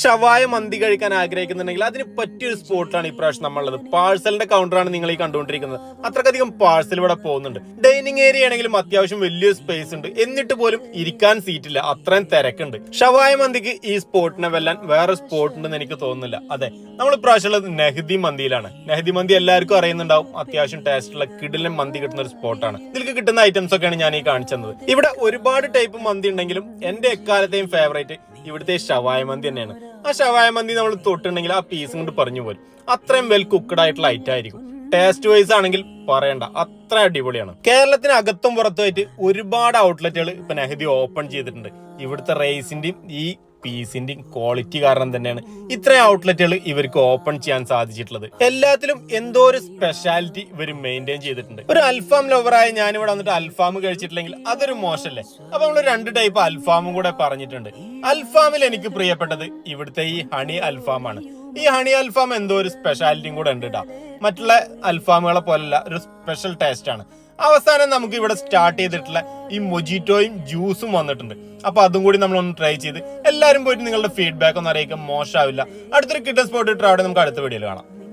ഷവായ മന്തി കഴിക്കാൻ ആഗ്രഹിക്കുന്നുണ്ടെങ്കിൽ അതിന് പറ്റിയൊരു സ്പോട്ടാണ് ഇപ്രാവശ്യം നമ്മളുള്ളത്. പാഴ്സലിന്റെ കൗണ്ടറാണ് നിങ്ങൾ ഈ കണ്ടുകൊണ്ടിരിക്കുന്നത്. അത്രക്കധികം പാഴ്സൽ ഇവിടെ പോകുന്നുണ്ട്. ഡൈനിങ് ഏരിയ ആണെങ്കിലും അത്യാവശ്യം വലിയ സ്പേസ് ഉണ്ട്. എന്നിട്ട് പോലും ഇരിക്കാൻ സീറ്റില്ല അത്രയും തിരക്കുണ്ട്. ഷവായ മന്തിക്ക് ഈ സ്പോട്ടിനെ വെല്ലാൻ വേറെ സ്പോട്ട് ഉണ്ടെന്ന് എനിക്ക് തോന്നുന്നില്ല. അതെ നമ്മൾ ഇപ്രാവശ്യമുള്ളത് നെഹദി മന്തിയിലാണ്. നെഹദി മന്തി എല്ലാവർക്കും അറിയുന്നുണ്ടാവും. അത്യാവശ്യം ടേസ്റ്റുള്ള കിടിലൻ മന്തി കിട്ടുന്ന ഒരു സ്പോട്ടാണ് ഇതിലേക്ക് കിട്ടുന്ന ഐറ്റംസ് ഒക്കെയാണ് ഞാൻ ഈ കാണിച്ചത് ഇവിടെ ഒരുപാട് ടൈപ്പ് മന്തി ഉണ്ടെങ്കിലും എന്റെ എക്കാലത്തെയും ഫേവറേറ്റ് ഇവിടുത്തെ ഷവായ മന്തി തന്നെയാണ്. ആ ഷവായ മന്തി നമ്മൾ തൊട്ടുണ്ടെങ്കിൽ ആ പീസ് കൊണ്ട് പറഞ്ഞു പോലും അത്രയും വെൽ കുക്കഡ് ആയിട്ടുള്ള ഐറ്റം ആയിരിക്കും. ടേസ്റ്റ് വൈസ് ആണെങ്കിൽ പറയണ്ട. അത്ര അടിപൊളിയാണ്. കേരളത്തിന് അകത്തും പുറത്തുമായിട്ട് ഒരുപാട് ഔട്ട്ലെറ്റുകൾ ഇപ്പൊ നെഹദി ഓപ്പൺ ചെയ്തിട്ടുണ്ട്. ഇവിടുത്തെ റേസിന്റെയും ഈ പീസിന്റെയും ക്വാളിറ്റി കാരണം തന്നെയാണ് ഇത്രയും ഔട്ട്ലെറ്റുകൾ ഇവർക്ക് ഓപ്പൺ ചെയ്യാൻ സാധിച്ചിട്ടുള്ളത്. എല്ലാത്തിലും എന്തോ ഒരു സ്പെഷ്യാലിറ്റി ഇവർ മെയിന്റെയിൻ ചെയ്തിട്ടുണ്ട്. ഒരു അൽഫാം ലവറായ ഞാനിവിടെ വന്നിട്ട് അൽഫാം കഴിച്ചിട്ടില്ലെങ്കിൽ അതൊരു മോശമല്ലേ? അപ്പൊ നമ്മൾ രണ്ട് ടൈപ്പ് അൽഫാമും കൂടെ പറഞ്ഞിട്ടുണ്ട്. അൽഫാമിൽ എനിക്ക് പ്രിയപ്പെട്ടത് ഇവിടുത്തെ ഈ ഹണി അൽഫാമാണ് ഈ ഹണി അൽഫാം എന്തോ ഒരു സ്പെഷ്യാലിറ്റിയും കൂടെ ഉണ്ട് കേട്ടോ മറ്റുള്ള അൽഫാമുകളെ പോലല്ല ഒരു സ്പെഷ്യൽ ടേസ്റ്റ് ആണ്. അവസാനം നമുക്ക് ഇവിടെ സ്റ്റാർട്ട് ചെയ്തിട്ടുള്ള ഈ മൊജിറ്റോയും ജ്യൂസും വന്നിട്ടുണ്ട്. അപ്പൊ അതും കൂടി നമ്മൾ ഒന്ന് ട്രൈ ചെയ്ത് എല്ലാവരും പോയിട്ട് നിങ്ങളുടെ ഫീഡ്ബാക്ക് ഒന്ന് അറിയിക്കാൻ മോശമാവില്ല അടുത്തൊരു കിട്ടൻ സ്പോട്ട് ഇട്ടാവിടെ നമുക്ക് അടുത്ത വീഡിയോയിൽ കാണാം.